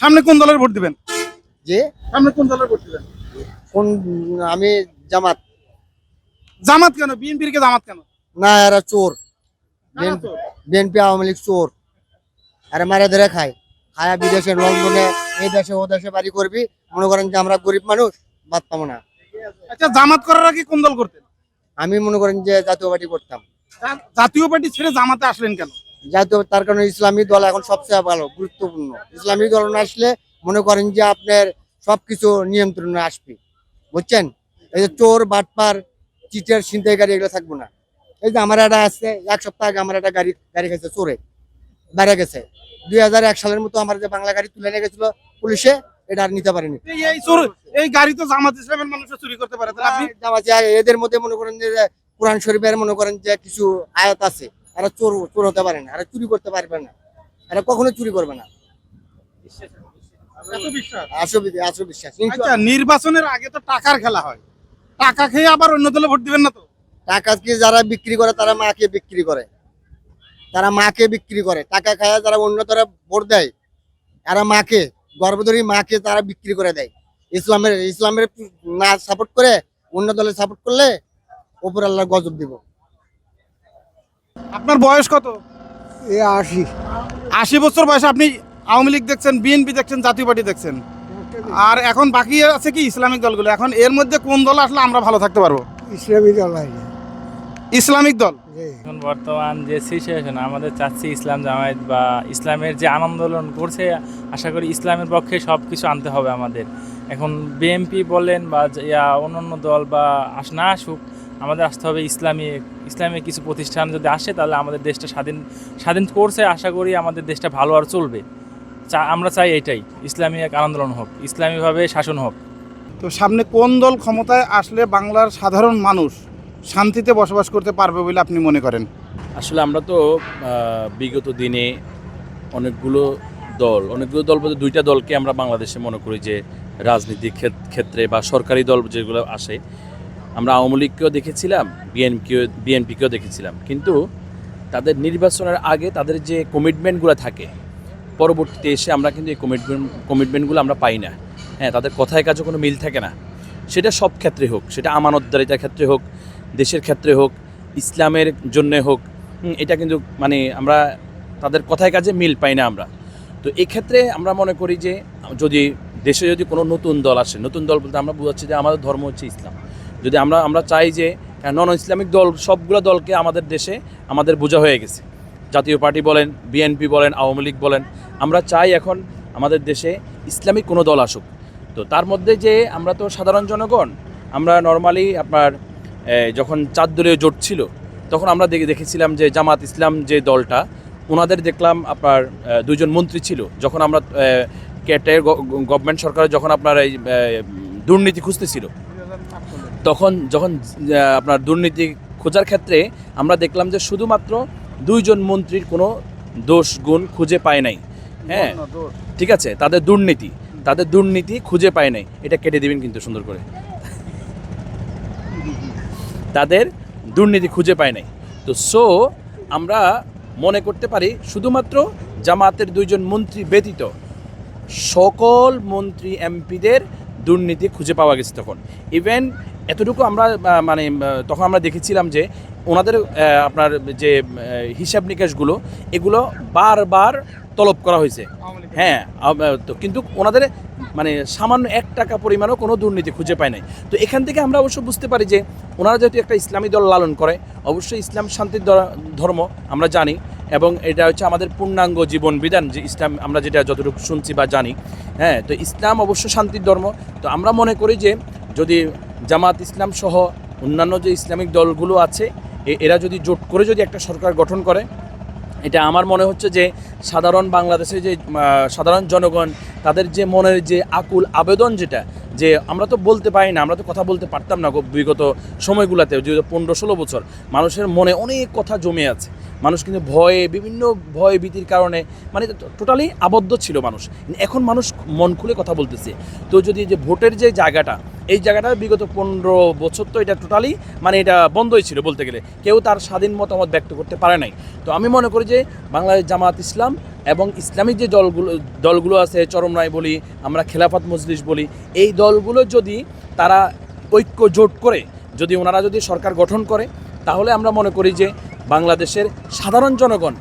সামনে কোন দলের ভোট দিবেন? যে? সামনে কোন দলের ভোট দিবেন? কোন আমি জামাত। জামাত কেন? বিএনপির কে জামাত কেন? না এরা চোর? বিএনপি আওয়ামী লীগ চোর। আরে মারে ধরে খায়। খায়া বিদেশে লন্ডনে এই দেশে ও দেশে বাড়ি করবি। মনে করেন যে আমরা গরিব মানুষ বাদ পাবো না। আচ্ছা জামাত করার আগে কোন দল করতেন? আমি মনে করেন যে জাতীয় পার্টি করতাম। জাতীয় পার্টি ছেড়ে জামাতে আসলেন কেন? জাতীয় তার কারণে ইসলামী দল এখন সবচেয়ে ভালো গুরুত্বপূর্ণ। ইসলামী দল না আসলে মনে করেন যে আপনার সবকিছু নিয়ন্ত্রণে আসবে। বুঝছেন? এই যে চোর বাটপার চিটের চিটার গাড়ি এগুলো থাকব না। এই যে আমার একটা আছে এক সপ্তাহ আগে আমার একটা গাড়ি গাড়ি খাইছে চোরে বেড়ে গেছে। দুই হাজার এক সালের মতো আমার যে বাংলা গাড়ি তুলে নিয়ে গেছিল পুলিশে এটা আর নিতে পারেনি। এই- এই গাড়ি তো জামাত ইসলামের মানুষে চুরি করতে পারে আর এদের মধ্যে মনে করেন যে কোরআন শরীফের মনে করেন যে কিছু আয়াত আছে। এরা চোর চোর হতে পারে না এরা চুরি করতে পারবে না এরা কখনো চুরি করবে না। আচ্ছা নির্বাচনের আগে তো টাকার খেলা হয়। টাকা খেয়ে আবার অন্য দলে ভোট দিবেন না তো? টাকা কি যারা বিক্রি করে তারা মাকে বিক্রি করে। তারা মাকে বিক্রি করে। টাকা খায় যারা অন্য তারা ভোট দেয় এরা মাকে গর্ভধরী মাকে তারা বিক্রি করে দেয়। ইসলামের ইসলামের না সাপোর্ট করে অন্য দলে সাপোর্ট করলে ওপর আল্লাহ গজব দিব। আপনার বয়স কত? এ আশি। আশি বছর বয়সে আপনি আওয়ামী লীগ দেখছেন বিএনপি দেখছেন জাতীয় পার্টি দেখছেন। আর এখন বাকি আছে কি ইসলামিক দলগুলো? এখন এর মধ্যে কোন দল আসলে আমরা ভালো থাকতে পারব? ইসলামী দল ইসলামিক দল? এখন বর্তমান যে সিচুয়েশন আমাদের চাচ্ছি ইসলাম জামায়াত বা ইসলামের যে আন্দোলন করছে আশা করি ইসলামের পক্ষে সব কিছু আনতে হবে আমাদের। এখন বিএমপি বলেন বা অন্য অন্যান্য দল বা আস না আসুক আমাদের আসতে হবে ইসলামী ইসলামী কিছু প্রতিষ্ঠান যদি আসে তাহলে আমাদের দেশটা স্বাধীন স্বাধীন করছে। আশা করি আমাদের দেশটা ভালো আর চলবে। চা আমরা চাই এটাই ইসলামী এক আন্দোলন হোক ইসলামীভাবে শাসন হোক। তো সামনে কোন দল ক্ষমতায় আসলে বাংলার সাধারণ মানুষ শান্তিতে বসবাস করতে পারবে বলে আপনি মনে করেন? আসলে আমরা তো বিগত দিনে অনেকগুলো দল অনেকগুলো দল বলতে দুইটা দলকে আমরা বাংলাদেশে মনে করি যে রাজনীতির ক্ষেত- ক্ষেত্রে বা সরকারি দল যেগুলো আসে আমরা আওয়ামী লীগকেও দেখেছিলাম, বিএনপিও, বিএনপিকেও দেখেছিলাম। কিন্তু তাদের নির্বাচনের আগে তাদের যে কমিটমেন্টগুলো থাকে, পরবর্তীতে এসে আমরা কিন্তু এই কমিটমেন্ট কমিটমেন্টগুলো আমরা পাই না। হ্যাঁ তাদের কথায় কাজে কোনো মিল থাকে না। সেটা সব ক্ষেত্রে হোক, সেটা আমানতদারিতার ক্ষেত্রে হোক, দেশের ক্ষেত্রে হোক, ইসলামের জন্য হোক এটা কিন্তু মানে আমরা তাদের কথায় কাজে মিল পাই না আমরা। তো এক্ষেত্রে আমরা মনে করি যে, যদি দেশে যদি কোনো নতুন দল আসে, নতুন দল বলতে আমরা বোঝাচ্ছি যে আমাদের ধর্ম হচ্ছে ইসলাম। যদি আমরা আমরা চাই যে নন ইসলামিক দল সবগুলো দলকে আমাদের দেশে আমাদের বোঝা হয়ে গেছে। জাতীয় পার্টি বলেন বিএনপি বলেন আওয়ামী লীগ বলেন আমরা চাই এখন আমাদের দেশে ইসলামিক কোনো দল আসুক। তো তার মধ্যে যে আমরা তো সাধারণ জনগণ আমরা নর্মালি আপনার যখন চার দলীয় জোট ছিল তখন আমরা দেখে দেখেছিলাম যে জামাত ইসলাম যে দলটা ওনাদের দেখলাম আপনার এ, দুইজন মন্ত্রী ছিল। যখন আমরা কেটে গভর্নমেন্ট সরকার যখন আপনার এই দুর্নীতি খুঁজতেছিল তখন যখন আপনার দুর্নীতি খোঁজার ক্ষেত্রে আমরা দেখলাম যে শুধুমাত্র দুইজন মন্ত্রীর কোনো দোষ গুণ খুঁজে পায় নাই। হ্যাঁ ঠিক আছে তাদের দুর্নীতি তাদের দুর্নীতি খুঁজে পায় নাই। এটা কেটে দিবেন কিন্তু সুন্দর করে। তাদের দুর্নীতি খুঁজে পায় নাই। তো সো আমরা মনে করতে পারি শুধুমাত্র জামাতের দুইজন মন্ত্রী ব্যতীত সকল মন্ত্রী এমপিদের দুর্নীতি খুঁজে পাওয়া গেছে তখন। ইভেন এতটুকু আমরা মানে তখন আমরা দেখেছিলাম যে ওনাদের আপনার যে হিসাব নিকাশগুলো এগুলো বারবার তলব করা হয়েছে। হ্যাঁ তো কিন্তু ওনাদের মানে সামান্য এক টাকা পরিমাণও কোনো দুর্নীতি খুঁজে পায় নাই। তো এখান থেকে আমরা অবশ্য বুঝতে পারি যে ওনারা যেহেতু একটা ইসলামী দল লালন করে অবশ্যই ইসলাম শান্তির ধর্ম আমরা জানি। এবং এটা হচ্ছে আমাদের পূর্ণাঙ্গ জীবন বিধান যে ইসলাম, আমরা যেটা যতটুকু শুনছি বা জানি। হ্যাঁ তো ইসলাম অবশ্য শান্তির ধর্ম। তো আমরা মনে করি যে যদি জামাত ইসলাম সহ অন্যান্য যে ইসলামিক দলগুলো আছে এরা যদি জোট করে যদি একটা সরকার গঠন করে, এটা আমার মনে হচ্ছে যে সাধারণ বাংলাদেশে যে সাধারণ জনগণ, তাদের যে মনের যে আকুল আবেদন যেটা যে আমরা তো বলতে পারি না, আমরা তো কথা বলতে পারতাম না বিগত সময়গুলোতে যে পনেরো, ষোলো বছর। মানুষের মনে অনেক কথা জমে আছে। মানুষ কিন্তু ভয়ে, বিভিন্ন ভয় ভীতির কারণে মানে টোটালি আবদ্ধ ছিল মানুষ। এখন মানুষ মন খুলে কথা বলতেছে। তো যদি যে ভোটের যে জায়গাটা এই জায়গাটা বিগত পনেরো বছর তো এটা টোটালি মানে এটা বন্ধই ছিল বলতে গেলে। কেউ তার স্বাধীন মতামত ব্যক্ত করতে পারে নাই। তো আমি মনে করি যে বাংলাদেশ জামাত ইসলাম এবং ইসলামিক যে দলগুলো দলগুলো আছে, চরম রায় বলি, আমরা খেলাফত মজলিস বলি, এই দলগুলো যদি তারা ঐক্য জোট করে, যদি ওনারা যদি সরকার গঠন করে, তাহলে আমরা মনে করি যে বাংলাদেশের সাধারণ জনগণ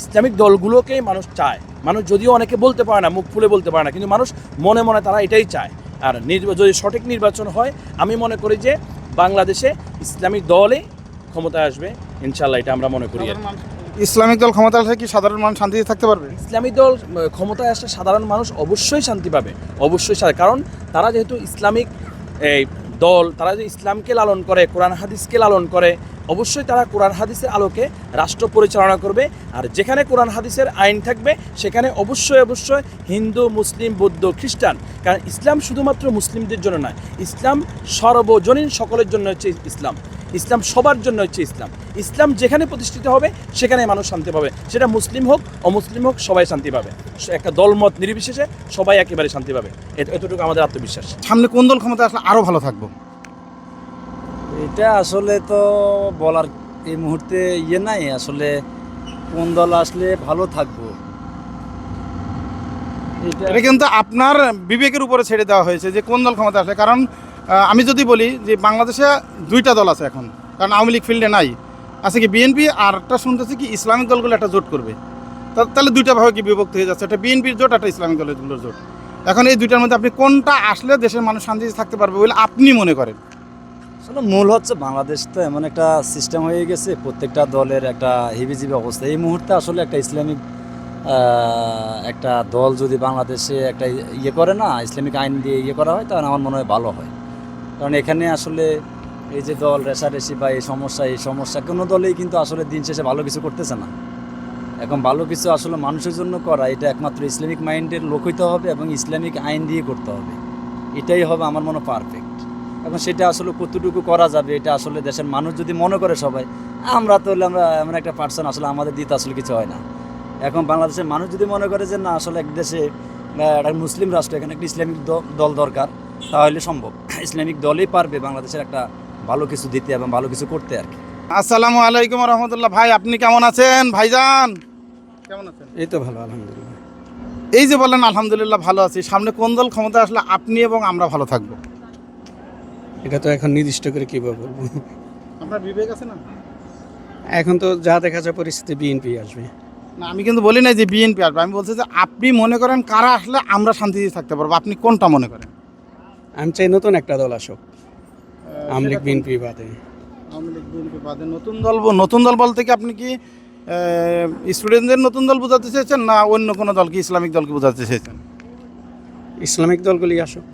ইসলামিক দলগুলোকেই মানুষ চায়। মানুষ যদিও অনেকে বলতে পারে না, মুখ ফুলে বলতে পারে না, কিন্তু মানুষ মনে মনে তারা এটাই চায়। আর নির্বা- যদি সঠিক নির্বাচন হয় আমি মনে করি যে বাংলাদেশে ইসলামিক দলে ক্ষমতায় আসবে। ইনশাল্লাহ এটা আমরা মনে করি ইসলামিক দল ক্ষমতা আসলে কি সাধারণ মানুষ শান্তিতে থাকতে পারবে? ইসলামিক দল ক্ষমতায় আসলে সাধারণ মানুষ অবশ্যই শান্তি পাবে। অবশ্যই কারণ তারা যেহেতু ইসলামিক এই দল তারা যে ইসলামকে লালন করে কোরআন হাদিসকে লালন করে অবশ্যই তারা কোরআন হাদিসের আলোকে রাষ্ট্র পরিচালনা করবে। আর যেখানে কোরআন হাদিসের আইন থাকবে, সেখানে অবশ্যই অবশ্যই হিন্দু, মুসলিম, বৌদ্ধ, খ্রিস্টান, কারণ ইসলাম শুধুমাত্র মুসলিমদের জন্য নয়, ইসলাম সর্বজনীন সকলের জন্য হচ্ছে ইসলাম। ইসলাম সবার জন্য হচ্ছে ইসলাম। ইসলাম যেখানে প্রতিষ্ঠিত হবে, সেখানে মানুষ শান্তি পাবে। সেটা মুসলিম হোক, অমুসলিম হোক, সবাই শান্তি পাবে। একটা দলমত নির্বিশেষে সবাই একেবারে শান্তি পাবে। এতটুকু আমাদের আত্মবিশ্বাস। সামনে কোন দল ক্ষমতা আসলে আরও ভালো থাকব? এটা আসলে তো বলার এই মুহূর্তে ইয়ে নাই, আসলে কোন দল আসলে ভালো থাকব। এটা কিন্তু আপনার বিবেকের উপরে ছেড়ে দেওয়া হয়েছে যে কোন দল ক্ষমতা আসে কারণ আমি যদি বলি যে বাংলাদেশে দুইটা দল আছে এখন, কারণ আওয়ামী লীগ ফিল্ডে নাই, আছে কি বিএনপি আর একটা শুনতেছি কি ইসলামিক দলগুলো একটা জোট করবে। তাহলে দুইটা ভাবে কি বিভক্ত হয়ে যাচ্ছে, একটা বিএনপির জোট, একটা ইসলামিক দলগুলোর জোট। এখন এই দুইটার মধ্যে আপনি কোনটা আসলে দেশের মানুষ শান্তিতে থাকতে পারবে বলে আপনি মনে করেন? আসলে মূল হচ্ছে বাংলাদেশ তো এমন একটা সিস্টেম হয়ে গেছে, প্রত্যেকটা দলের একটা হিবিজিবি অবস্থা। এই মুহূর্তে আসলে একটা ইসলামিক একটা দল যদি বাংলাদেশে একটা ইয়ে করে না, ইসলামিক আইন দিয়ে ইয়ে করা হয়, তাহলে আমার মনে হয় ভালো হয়। কারণ এখানে আসলে এই যে দল রেশারেশি বা এই সমস্যা এই সমস্যা, কোনো দলেই কিন্তু আসলে দিন শেষে ভালো কিছু করতেছে না। এখন ভালো কিছু আসলে মানুষের জন্য করা, এটা একমাত্র ইসলামিক মাইন্ডের লোক হইতে হবে এবং ইসলামিক আইন দিয়ে করতে হবে। এটাই হবে আমার মনে পারফেক্ট এখন সেটা আসলে কতটুকু করা যাবে এটা আসলে দেশের মানুষ যদি মনে করে সবাই আমরা তো হলে আমরা এমন একটা পার্সন আসলে আমাদের দিতে আসলে কিছু হয় না। এখন বাংলাদেশের মানুষ যদি মনে করে যে না আসলে এক দেশে একটা মুসলিম রাষ্ট্র এখানে একটা ইসলামিক দ- দল দরকার তাহলে সম্ভব। ইসলামিক দলই পারবে বাংলাদেশের একটা ভালো কিছু দিতে এবং ভালো কিছু করতে আর কি। আসসালামু আলাইকুম রহমতুল্লাহ। ভাই আপনি কেমন আছেন? ভাইজান? কেমন আছেন? এই তো ভালো আলহামদুলিল্লাহ। এই যে বলেন আলহামদুলিল্লাহ ভালো আছি। সামনে কোন দল ক্ষমতা আসলে আপনি এবং আমরা ভালো থাকব? এটা তো এখন নির্দিষ্ট করে কীভাবে বলব? আপনার বিবেক আছে না? এখন তো যা দেখা যায় পরিস্থিতি বিএনপি আসবে। না আমি কিন্তু বলি না যে বিএনপি আসবে আমি বলছি যে আপনি মনে করেন কারা আসলে আমরা শান্তিতে থাকতে পারব আপনি কোনটা মনে করেন? আমি চাই নতুন একটা দল আসুক আওয়ামী লীগ বিএনপি বাদে। আওয়ামী লীগ বিএনপি বাদে নতুন দল নতুন দল বলতে কি আপনি কি স্টুডেন্টদের নতুন দল বোঝাতে চেয়েছেন না অন্য কোনো দলকে ইসলামিক দলকে বোঝাতে চেয়েছেন? ইসলামিক দলগুলি আসুক।